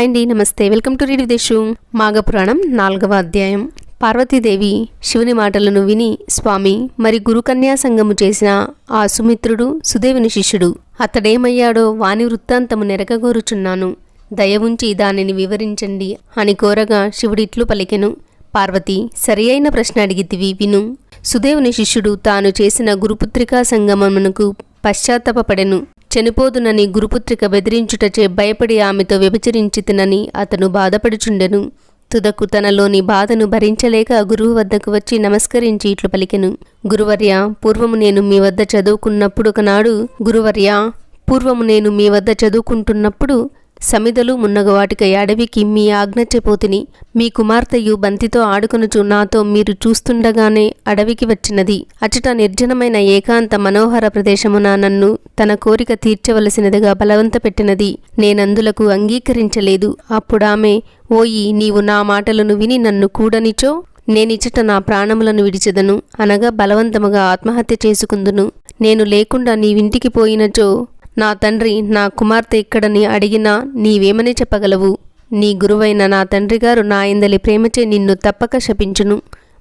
Hi అండి నమస్తే. Welcome to read విదేశు. మాఘపురాణం నాలుగవ అధ్యాయం. పార్వతీదేవి శివుని మాటలను విని స్వామి మరి గురుకన్యా సంగము చేసిన ఆ సుమిత్రుడు సుదేవుని శిష్యుడు అతడేమయ్యాడో వాని వృత్తాంతము నెరగగోరుచున్నాను. దయ ఉంచి దానిని వివరించండి అని కోరగా శివుడిట్లు పలికెను. పార్వతి సరి అయిన ప్రశ్న అడిగితివి విను. సుదేవుని శిష్యుడు తాను చేసిన గురుపుత్రికా సంగమమునకు పశ్చాత్తాపడెను చనిపోదునని గురుపుత్రిక బెదిరించుటచే భయపడి ఆమెతో వ్యభిచరించితినని అతను బాధపడుచుండెను. తుదకు తనలోని బాధను భరించలేక గురువు వద్దకు వచ్చి నమస్కరించి ఇట్లు పలికెను. గురువర్య పూర్వము నేను మీ వద్ద చదువుకున్నప్పుడు ఒకనాడు గురువర్య పూర్వము నేను మీ వద్ద చదువుకుంటున్నప్పుడు సమిదలు మున్నగవాటిక యాడవికి అడవికి మీ ఆజ్ఞచెపోతిని మీ కుమార్తెయు బంతితో ఆడుకొనుచు నాతో మీరు చూస్తుండగానే అడవికి వచ్చినది. అచట నిర్జనమైన ఏకాంత మనోహర ప్రదేశమున నన్ను తన కోరిక తీర్చవలసినదిగా బలవంత పెట్టినది నేనందులకు అంగీకరించలేదు. అప్పుడామె ఓయి నీవు నా మాటలను విని నన్ను కూడనిచో? నేనిచ్చట నా ప్రాణములను విడిచెదను. అనగా బలవంతముగా ఆత్మహత్య చేసుకుందును. నేను లేకుండా నీవింటికి పోయినచో? నా తండ్రి నా కుమార్తె ఇక్కడని అడిగినా నీవేమని చెప్పగలవు? నీ గురువైన నా తండ్రి గారు నా ఇందలి ప్రేమచే నిన్ను తప్పక శపించును.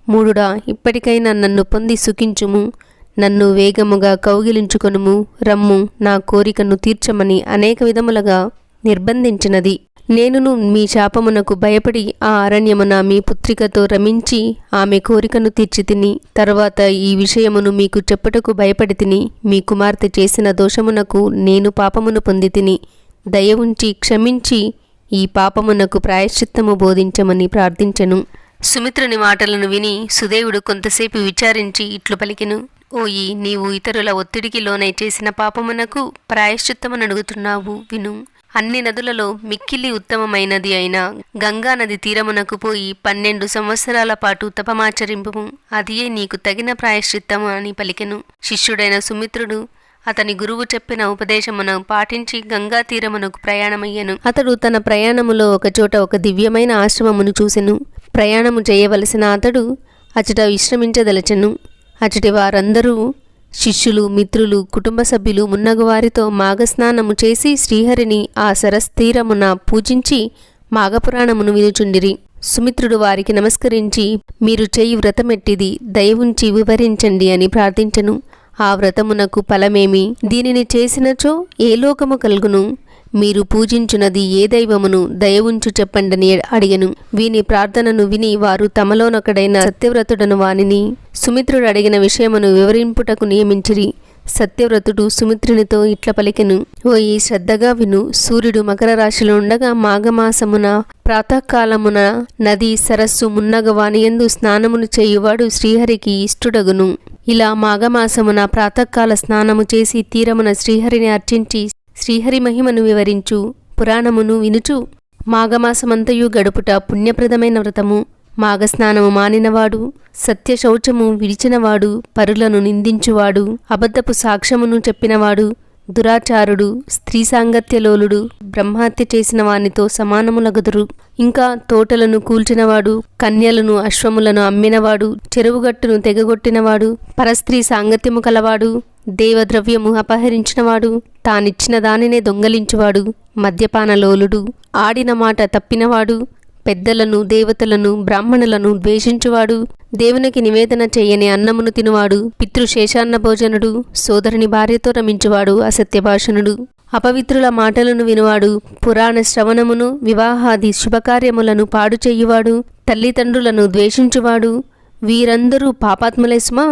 మూడుడా ఇప్పటికైనా నన్ను పొంది సుఖించుము. నన్ను వేగముగా కౌగిలించుకొనుము. రమ్ము నా కోరికను తీర్చమని అనేక విధములుగా నిర్బంధించినది. నేనును మీ శాపమునకు భయపడి ఆ అరణ్యమున మీ పుత్రికతో రమించి ఆమె కోరికను తీర్చి తిని తర్వాత ఈ విషయమును మీకు చెప్పుటకు భయపడి తిని మీ కుమార్తె చేసిన దోషమునకు నేను పాపమును పొంది తిని దయ ఉంచి క్షమించి ఈ పాపమునకు ప్రాయశ్చిత్తము బోధించమని ప్రార్థించెను. సుమిత్రుని మాటలను విని సుదేవుడు కొంతసేపు విచారించి ఇట్లు పలికెను. ఓయి నీవు ఇతరుల ఒత్తిడికి లోనై చేసిన పాపమునకు ప్రాయశ్చిత్తమని అడుగుతున్నావు విను. అన్ని నదులలో మిక్కిలి ఉత్తమమైనది అయిన గంగా నది తీరమునకు పోయి పన్నెండు సంవత్సరాల పాటు తపమాచరింపు అదియే నీకు తగిన ప్రాయశ్చిత్తము అని పలికెను. శిష్యుడైన సుమిత్రుడు అతని గురువు చెప్పిన ఉపదేశమును పాటించి గంగా తీరమునకు ప్రయాణమయ్యను. అతడు తన ప్రయాణములో ఒకచోట ఒక దివ్యమైన ఆశ్రమమును చూసెను. ప్రయాణము చేయవలసిన అతడు అచట విశ్రమించదలచెను. అచటి వారందరూ శిష్యులు మిత్రులు కుటుంబ సభ్యులు మున్నగువారితో మాఘస్నానము చేసి శ్రీహరిని ఆ సరస్తీరమున పూజించి మాఘపురాణమును వినుచుండిరి. సుమిత్రుడు వారికి నమస్కరించి మీరు చేయి వ్రతమెట్టిది దయవుంచి వివరించండి అని ప్రార్థించను. ఆ వ్రతమునకు ఫలమేమి? దీనిని చేసినచో ఏ లోకము కలుగును? మీరు పూజించున్నది ఏ దైవమును దయవుంచు చెప్పండని అడిగను. వీని ప్రార్థనను విని వారు తమలోనొకడైన సత్యవ్రతుడను వానిని సుమిత్రుడు అడిగిన విషయమును వివరింపుటకు నియమించిరి. సత్యవ్రతుడు సుమిత్రునితో ఇట్ల పలికెను. ఓ ఈ శ్రద్ధగా విను. సూర్యుడు మకర రాశిలో ఉండగా మాఘమాసమున ప్రాతకాలమున నది సరస్సు మున్నగవానియందు స్నానమును చేయువాడు శ్రీహరికి ఇష్టుడగును. ఇలా మాఘమాసమున ప్రాతకాల స్నానము చేసి తీరమున శ్రీహరిని అర్చించి శ్రీహరి మహిమను వివరించు పురాణమును వినుచు. మాఘమాసమంతయు గడుపుట పుణ్యప్రదమైన వ్రతము. మాఘస్నానము మానినవాడు సత్య శౌచము విడిచినవాడు పరులను నిందించువాడు అబద్ధపు సాక్ష్యమును చెప్పినవాడు దురాచారుడు స్త్రీ సాంగత్యలోలుడు బ్రహ్మహత్య చేసిన వానితో సమానములగదురు. ఇంకా తోటలను కూల్చినవాడు కన్యలను అశ్వములను అమ్మినవాడు చెరువుగట్టును తెగగొట్టినవాడు పరస్త్రీ సాంగత్యము కలవాడు దేవద్రవ్యము అపహరించినవాడు తానిచ్చిన దానినే దొంగలించువాడు మద్యపానలోలుడు ఆడిన మాట తప్పినవాడు పెద్దలను దేవతలను బ్రాహ్మణులను ద్వేషించువాడు దేవునికి నివేదన చేయని అన్నమును తినువాడు పితృశేషాన్న భోజనుడు సోదరుని భార్యతో రమించువాడు అసత్యభాషణుడు. అపవిత్రుల మాటలను వినువాడు పురాణ శ్రవణమును వివాహాది శుభకార్యములను పాడు చేయువాడు తల్లిదండ్రులను ద్వేషించువాడు వీరందరూ పాపాత్ములేసుమా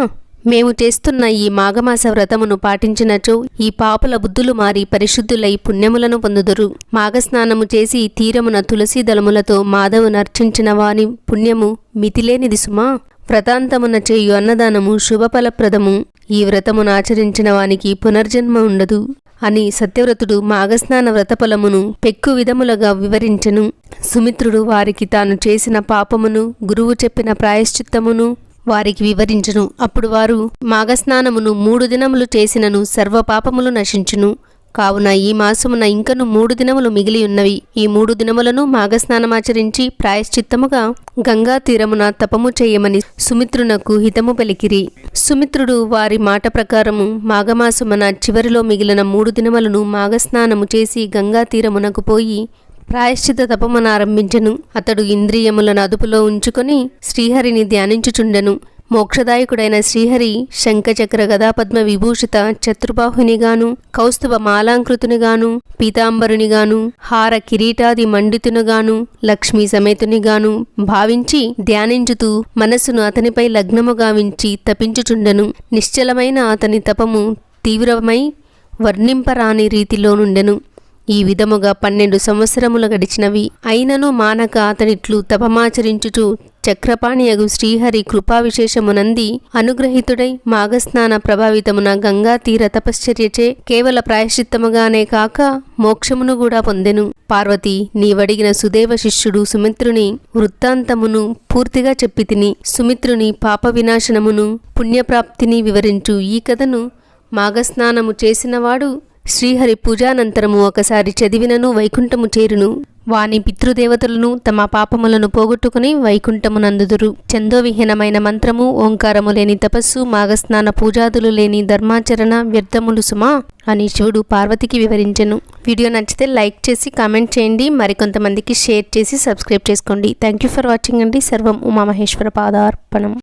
మేము చేస్తున్న ఈ మాఘమాస వ్రతమును పాటించినచో ఈ పాపల బుద్ధులు మారి పరిశుద్ధులై పుణ్యములను పొందుదురు. మాఘస్నానము చేసి తీరమున తులసి దళములతో మాధవు నర్చించిన వాని పుణ్యము మితిలేనిది సుమా? వ్రతాంతమున చేయు అన్నదానము శుభఫలప్రదము. ఈ వ్రతమును ఆచరించిన వానికి పునర్జన్మ ఉండదు. అని సత్యవ్రతుడు మాఘస్నాన వ్రతఫలమును పెక్కు విధములుగా వివరించెను. సుమిత్రుడు వారికి తాను చేసిన పాపమును గురువు చెప్పిన ప్రాయశ్చిత్తమును వారికి వివరించును. అప్పుడు వారు మాఘస్నానమును మూడు దినములు చేసినను సర్వపాపములు నశించును. కావున ఈ మాసమున ఇంకను మూడు దినములు మిగిలి ఉన్నవి. ఈ మూడు దినములను మాఘస్నానమాచరించి ప్రాయశ్చిత్తముగా గంగా తీరమున తపము చేయమని సుమిత్రునకు హితము పలికిరి. సుమిత్రుడు వారి మాట ప్రకారము మాఘమాసమున చివరిలో మిగిలిన మూడు దినములను మాఘస్నానము చేసి గంగా తీరమునకు పోయి ప్రాయశ్చిత తపమనారంభించెను అతడు ఇంద్రియములను అదుపులో ఉంచుకొని శ్రీహరిని ధ్యానించుచుండెను. మోక్షదాయకుడైన శ్రీహరి శంఖచక్ర గదాపద్మ విభూషిత చతుర్బాహునిగాను కౌస్తుభ మాలాంకృతునిగాను పీతాంబరునిగాను హార కిరీటాది మండితునుగాను లక్ష్మీ సమేతునిగాను భావించి ధ్యానించుతూ మనస్సును అతనిపై లగ్నము గావించి తపించుచుండెను. నిశ్చలమైన అతని తపము తీవ్రమై వర్ణింపరాని రీతిలో నుండెను. ఈ విధముగా పన్నెండు సంవత్సరములు గడిచినవి. అయినను మానక అతడిట్లు తపమాచరించుచు చక్రపాణియగు శ్రీహరి కృపావిశేషమునంది అనుగ్రహీతుడై అనుగ్రహితుడై మాఘస్నాన ప్రభావితమున గంగా తీర తపశ్చర్యచే కేవల ప్రాయశ్చిత్తముగానే కాక మోక్షమును కూడా పొందెను. పార్వతి నీవడిగిన సుదేవ శిష్యుడు సుమిత్రుని వృత్తాంతమును పూర్తిగా చెప్పి తిని సుమిత్రుని పాప వినాశనమును పుణ్యప్రాప్తిని వివరించు ఈ కథను మాఘస్నానము చేసినవాడు శ్రీహరి పూజానంతరము ఒకసారి చదివినను వైకుంఠము చేరును. వాని పితృదేవతలను తమ పాపములను పోగొట్టుకుని వైకుంఠమునందుదురు చందోవిహీనమైన మంత్రము ఓంకారము లేని తపస్సు మాఘస్నాన పూజాదులు లేని ధర్మాచరణ వ్యర్థములు సుమా అని శివుడు పార్వతికి వివరించను. వీడియో నచ్చితే లైక్ చేసి కామెంట్ చేయండి. మరికొంతమందికి షేర్ చేసి సబ్స్క్రైబ్ చేసుకోండి. థ్యాంక్ యూ ఫర్ వాచింగ్ అండి. సర్వం ఉమామహేశ్వర పాదార్పణం.